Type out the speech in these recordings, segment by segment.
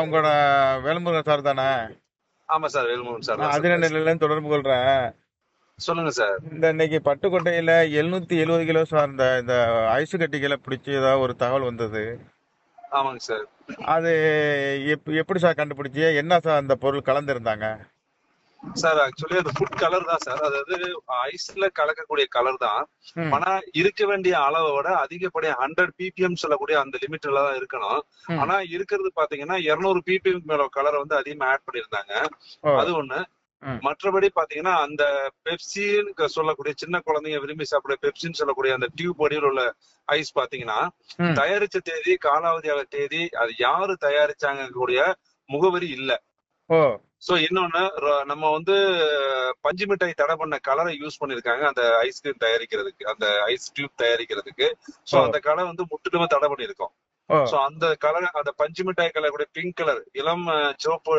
உங்களோட வேலுமுருகன் சார் தானே? ஆமா சார் வேலுமோகன் சார் நான் தான் சார் அதிரண்ட பேசுறேன். நிலையில தொடர்பு கொள்றேன். சொல்லுங்க சார். இந்த இன்னைக்கு பட்டுக்கோட்டையில எழுநூத்தி எழுபது கிலோ சார்ந்த இந்த ஐஸ் கட்டிகளை பிடிச்சதா ஒரு தகவல் வந்தது? ஆமாங்க சார். அது எப் எப்படி சார் கண்டுபிடிச்சி? என்ன சார் அந்த பொருள் கலந்துருந்தாங்க? சார் ஆக்சுவலி அது ஃபுட் கலர் தான் சார். அதாவது ஐஸ்ல கலக்கக்கூடிய கலர் தான். ஆனா இருக்க வேண்டிய அளவை விட அதிகப்படியா ஹண்ட்ரட் பிபிஎம் சொல்லக்கூடிய அந்த லிமிட்ல தான் இருக்கணும். ஆனா இருக்கிறது பாத்தீங்கன்னா இருநூறு பிபிஎம் மேல கலர் வந்து அதிகமா ஆட் பண்ணிருந்தாங்க அது ஒண்ணு. மற்றபடி பாத்தீங்கன்னா அந்த பெப்சின்னு சொல்லக்கூடிய சின்ன குழந்தைங்க விரும்பி சாப்பிட பெப்சின்னு சொல்லக்கூடிய அந்த டியூப் வடிவில் உள்ள ஐஸ் பாத்தீங்கன்னா. தயாரிச்ச தேதி காலாவதியாக தேதி அது யாரு தயாரிச்சாங்க கூடிய முகவரி இல்ல. சோ இன்னொன்னு நம்ம வந்து பஞ்சு மிட்டாய் தடை பண்ண கலரை யூஸ் பண்ணிருக்காங்க அந்த ஐஸ்கிரீம் தயாரிக்கிறதுக்கு அந்த ஐஸ் டியூப் தயாரிக்கிறதுக்கு. சோ. அந்த கலர் வந்து முற்றிலுமே தடை பண்ணிருக்கோம் சோ அந்த கலர் அந்த பஞ்சு மிட்டாய் கலர் கூட பிங்க் கலர் இளம் சிவப்பு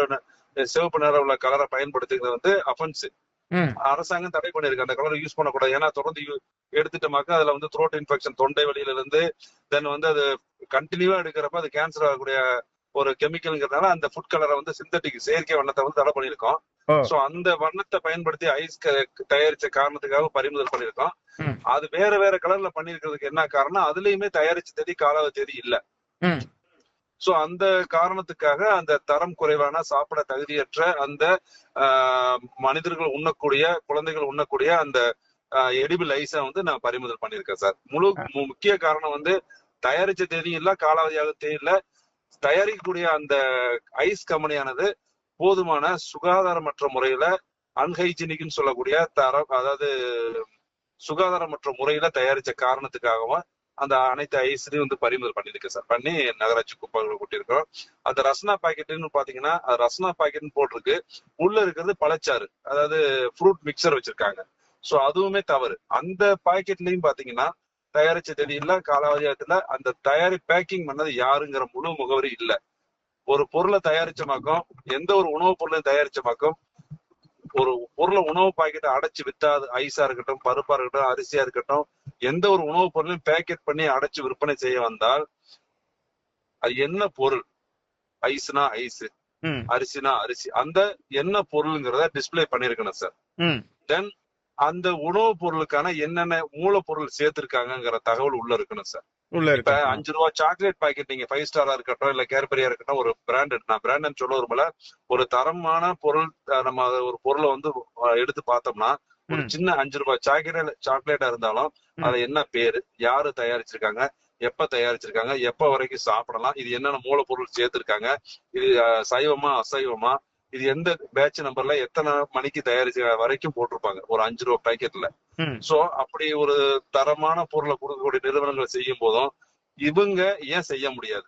சிவப்பு நிறம் உள்ள கலரை பயன்படுத்துறது வந்து அஃபென்ஸ் அரசாங்கம் தடை பண்ணிருக்கு அந்த கலரை யூஸ் பண்ணக்கூடாது. ஏன்னா தொடர்ந்து எடுத்துட்டோமாக்கா அதுல வந்து த்ரோட் இன்ஃபெக்ஷன் தொண்டை வலியில இருந்து தென் வந்து அது கண்டினியூவா எடுக்கிறப்ப அது கேன்சர் ஆகக்கூடிய ஒரு கெமிக்கல்ங்கிறதுனால அந்த ஃபுட் கலரை வந்து சிந்தட்டிக் செயற்கை வண்ணத்தை வந்து தடை பண்ணியிருக்கோம். சோ அந்த வண்ணத்தை பயன்படுத்தி ஐஸ் தயாரிச்ச காரணத்துக்காக பறிமுதல் பண்ணியிருக்கோம். ம். அது வேற வேற கலர்ல பண்ணிருக்கிறதுக்கு என்ன காரணம் அதுலயுமே தயாரிச்ச தேதி காலாவதி தேதி இல்ல. சோ அந்த காரணத்துக்காக அந்த தரம் குறைவான சாப்பிட தகுதியற்ற அந்த மனிதர்கள் உண்ணக்கூடிய குழந்தைகள் உண்ணக்கூடிய அந்த எடிபிள் ஐஸை வந்து நான் பறிமுதல் பண்ணியிருக்கேன் சார். முழு மு- முக்கிய காரணம் வந்து தயாரிச்ச தேதி இல்ல காலாவதியாக தேதி இல்ல தயாரிக்கக்கூடிய அந்த ஐஸ் கம்பெனியானது போதுமான சுகாதாரமற்ற முறையில அன்ஹைஜீனிக்னு சொல்லக்கூடிய தரம் அதாவது சுகாதாரமற்ற முறையில தயாரிச்ச காரணத்துக்காகவும் அந்த அனைத்து ஐஸ்லயும் வந்து பறிமுதல் பண்ணிருக்கு சார். பண்ணி நகராட்சி குப்பைகளை கொட்டியிருக்கிறோம். அந்த ரஸ்னா பாக்கெட்டுன்னு பாத்தீங்கன்னா அது ரஸ்னா பாக்கெட்னு போட்டிருக்கு. உள்ள இருக்கிறது பழச்சாறு அதாவது ஃப்ரூட் மிக்சர் வச்சிருக்காங்க. ஸோ அதுவுமே தவறு. அந்த பாக்கெட்லயும் பாத்தீங்கன்னா தயாரிச்ச தேதி இல்ல காலாவதியத்துல அந்த தயாரி பேக்கிங் பண்ணது யாருங்கிற முழு முகவரி இல்ல. ஒரு பொருளை தயாரிச்சமாக்கும் எந்த ஒரு உணவுப் பொருளையும் தயாரிச்சமாக்கும் ஒரு பொருளை உணவு பாக்கெட்டை அடைச்சு வித்தாது. ஐஸா இருக்கட்டும் பருப்பா இருக்கட்டும் அரிசியா இருக்கட்டும் எந்த ஒரு உணவுப் பொருளையும் பேக்கெட் பண்ணி அடைச்சு விற்பனை செய்ய வந்தால் அது என்ன பொருள்? ஐஸ்னா ஐஸ். அரிசினா அரிசி. அந்த என்ன பொருளுங்கிறத டிஸ்ப்ளே பண்ணிருக்கணும் சார் தென் அந்த உணவுப் பொருளுக்கான என்னென்ன மூலப்பொருள் சேர்த்திருக்காங்கங்கிற தகவல் உள்ள இருக்கணும் சார் உள்ள இப்ப அஞ்சு ரூபா சாக்லேட் பாக்கெட் நீங்க ஃபைவ் ஸ்டாரா இருக்கட்டும் இல்ல கேர்பரியா இருக்கட்டும் ஒரு பிராண்டட் நான் பிராண்டட் சொல்ல வரும்போல ஒரு தரமான பொருள் நம்ம ஒரு பொருளை வந்து எடுத்து பார்த்தோம்னா ஒரு. சின்ன அஞ்சு ரூபாய் சாக்லேட் சாக்லேட்டா இருந்தாலும். அது என்ன பேரு யாரு தயாரிச்சிருக்காங்க எப்ப தயாரிச்சிருக்காங்க எப்ப வரைக்கும் சாப்பிடலாம் இது என்னென்ன மூலப்பொருள் சேர்த்திருக்காங்க இது சைவமா அசைவமா இது எந்த பேட்ச் நம்பர்ல எத்தனை மணிக்கு தயாரிச்ச வரைக்கும் போட்டிருப்பாங்க? ஒரு அஞ்சு ரூபா பாக்கெட்ல சோ அப்படி ஒரு தரமான பொருளை கொடுக்கக்கூடிய நிறுவனங்கள் செய்யும் போதும் இவங்க ஏன் செய்ய முடியாது?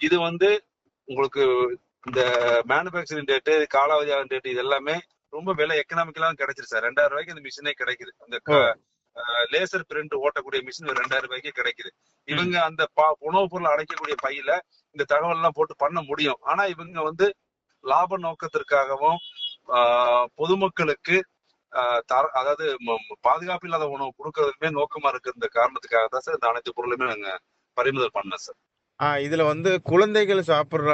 இது வந்து உங்களுக்கு இந்த மேனுபேக்சரிங் டேட்டு காலாவதியான டேட் இது எல்லாமே ரொம்ப விலை எக்கனாமிக்கலாவும் கிடைச்சிரு சார். ரெண்டாயிரம் ரூபாய்க்கு இந்த மிஷினே கிடைக்குது. அந்த. லேசர் பிரிண்ட் ஓட்டக்கூடிய மிஷின் ரெண்டாயிரம் ரூபாய்க்கு கிடைக்குது. இவங்க அந்த உணவுப் பொருள் அடைக்கக்கூடிய பையில இந்த தகவல் எல்லாம் போட்டு பண்ண முடியும். ஆனா இவங்க வந்து லாப நோக்கத்திற்காகவும் பொதுமக்களுக்கு தர அதாவது பாதுகாப்பு இல்லாத உணவு கொடுக்கறதுமே நோக்கமா இருக்கிற இந்த காரணத்துக்காக தான் சார் இந்த அனைத்து பொருளுமே நாங்க பறிமுதல் பண்ணோம் சார். இதுல வந்து குழந்தைகள் சாப்பிடுற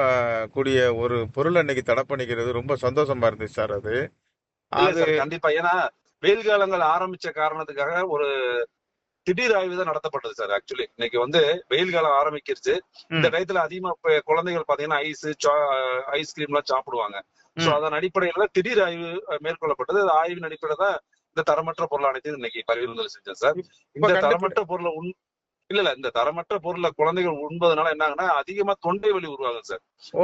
கூடிய ஒரு பொருள் அன்னைக்கு தடை பண்ணிக்கிறது ரொம்ப சந்தோஷமா இருந்துச்சு சார் அது. கண்டிப்பா. ஏன்னா வெயில் காலங்கள் ஆரம்பிச்ச காரணத்துக்காக ஒரு திடீர் ஆய்வு தான் நடத்தப்பட்டது சார் ஆக்சுவலி இன்னைக்கு வந்து வெயில் காலம் ஆரம்பிச்சிருச்சு இந்த டயத்துல அதிகமா குழந்தைகள் பாத்தீங்கன்னா ஐஸ் ஐஸ்கிரீம் எல்லாம் சாப்பிடுவாங்க. சோ. அதன் அடிப்படையில திடீர் ஆய்வு மேற்கொள்ளப்பட்டது. ஆய்வின் அடிப்படையில தான் இந்த தரமற்ற பொருள் அனைத்தையும் இன்னைக்கு பரிந்துரை செஞ்சேன் சார் இந்த தரமற்ற பொருளை உண் இல்ல இல்ல. இந்த தரமற்ற பொருளை குழந்தைகள் உண்பதனால என்ன ஆகுனா அதிகமா தொண்டை வலி உருவாகும் சார்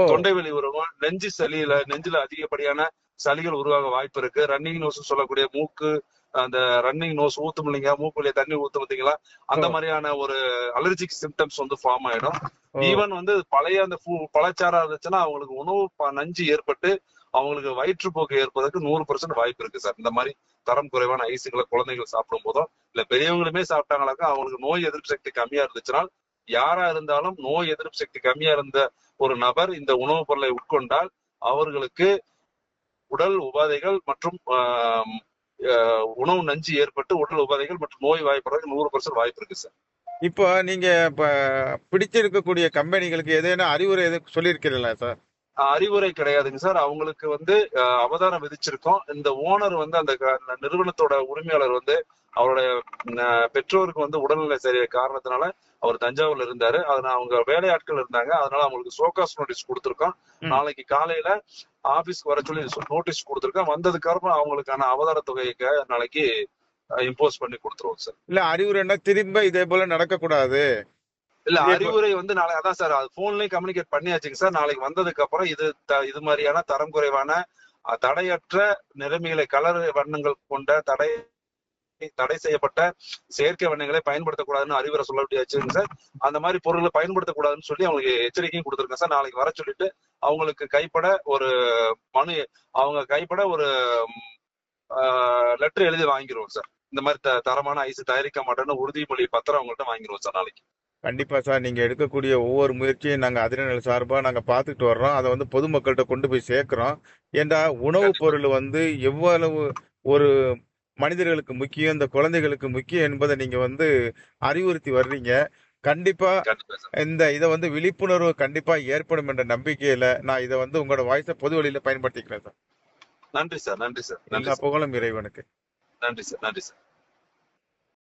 தொண்டை வலி உருவாகும். நெஞ்சு சளியில நெஞ்சில அதிகப்படியான சளிகள் உருவாக வாய்ப்பு இருக்கு. ரன்னிங் நோஸ் சொல்லக்கூடிய மூக்கு அந்த ரன்னிங் நோஸ் ஊத்தும் இல்லைங்க மூக்கு வழியா தண்ணி ஊத்தும் பார்த்தீங்களா அந்த. மாதிரியான ஒரு அலர்ஜிக் சிம்டம்ஸ் வந்து ஃபார்ம் ஆயிடும். ஈவன் வந்து பழைய அந்த பூ- பழச்சாறா இருந்துச்சுன்னா அவங்களுக்கு உணவு நஞ்சு ஏற்பட்டு அவங்களுக்கு வயிற்றுப்போக்கு ஏற்பதற்கு நூறு பர்சன்ட் வாய்ப்பு இருக்கு சார். இந்த மாதிரி தரம் குறைவான ஐஸுகளை குழந்தைகள் சாப்பிடும் போதோ இல்ல பெரியவங்களுமே சாப்பிட்டாங்களாக்கா அவங்களுக்கு நோய் எதிர்ப்பு சக்தி கம்மியா இருந்துச்சுன்னா யாரா இருந்தாலும் நோய் எதிர்ப்பு சக்தி கம்மியா இருந்த ஒரு நபர் இந்த உணவுப் பொருளை உட்கொண்டால் அவர்களுக்கு உடல் உபாதைகள் மற்றும் உணவு நஞ்சு ஏற்பட்டு உடல் உபாதைகள் மற்றும் நோய் வாய்ப்படுறதுக்கு நூறு பர்சன்ட் வாய்ப்பு இருக்கு சார் இப்போ நீங்க இப்ப பிடிச்சிருக்கக்கூடிய கம்பெனிகளுக்கு ஏதேனும் அறிவுரை எதுவும் சொல்லியிருக்கிறீங்களா சார் அறிவுரை கிடையாதுங்க சார். அவங்களுக்கு வந்து ஆஹ் அவதாரம் விதிச்சிருக்கோம். இந்த ஓனர் வந்து அந்த நிறுவனத்தோட உரிமையாளர் வந்து அவருடைய பெற்றோருக்கு வந்து உடல்நிலை சரி காரணத்தினால அவர் தஞ்சாவூர்ல இருந்தாரு. அதனால அவங்க வேலையாட்கள் இருந்தாங்க. அதனால அவங்களுக்கு சோகாஸ் நோட்டீஸ் கொடுத்துருக்கோம். நாளைக்கு காலையில ஆபீஸ்க்கு வர சொல்லி நோட்டீஸ் கொடுத்துருக்கோம். வந்ததுக்கு அப்புறம் அவங்களுக்கான அவதார தொகைக்கு நாளைக்கு இம்போஸ் பண்ணி கொடுத்துருவோம் சார். இல்ல அறிவுரைன்னா திரும்ப இதே போல நடக்கக்கூடாது. இல்ல அறிவுரை வந்து நாளை அதான் சார் அது போன்லயும் கம்யூனிகேட் பண்ணியாச்சுங்க சார். நாளைக்கு வந்ததுக்கு அப்புறம் இது த- இது மாதிரியான தரம் குறைவான தடையற்ற நிறமிகளை கலர் வண்ணங்கள் கொண்ட தடை தடை செய்யப்பட்ட செயற்கை வண்ணங்களை பயன்படுத்தக்கூடாதுன்னு அறிவுரை சொல்லியாச்சுங்க சார். அந்த மாதிரி பொருட்களை பயன்படுத்தக்கூடாதுன்னு சொல்லி அவங்களுக்கு எச்சரிக்கையும் கொடுத்துருக்கேன் சார். நாளைக்கு வர சொல்லிட்டு அவங்களுக்கு கைப்பட ஒரு மனு அவங்க கைப்பட ஒரு லெட்டர் எழுதி வாங்கிடுவோம் சார். இந்த மாதிரி த- தரமான ஐஸ் தயாரிக்க மாட்டேன்னு உறுதிமொழி பத்திரம் அவங்கள்ட்ட வாங்கிடுவோம் சார் நாளைக்கு. கண்டிப்பா சார். நீங்க எடுக்கக்கூடிய ஒவ்வொரு முயற்சியும் நாங்க அதிரநல் சார்பா நாங்க பார்த்துட்டு வர்றோம். அதை வந்து பொதுமக்கள்கிட்ட கொண்டு போய் சேர்க்கிறோம். ஏண்டா உணவுப் பொருள் வந்து எவ்வளவு ஒரு மனிதர்களுக்கு முக்கியம் இந்த குழந்தைகளுக்கு முக்கியம் என்பதை நீங்க வந்து அறிவுறுத்தி வர்றீங்க. கண்டிப்பா இந்த இதை வந்து விழிப்புணர்வு கண்டிப்பா ஏற்படும் என்ற நம்பிக்கையில நான் இதை வந்து உங்களோட வாய்ஸை பொது வழியில பயன்படுத்திக்கிறேன் சார். நன்றி சார். நன்றி சார். எல்லா புகழும் இறைவனுக்கு. நன்றி சார். நன்றி சார்.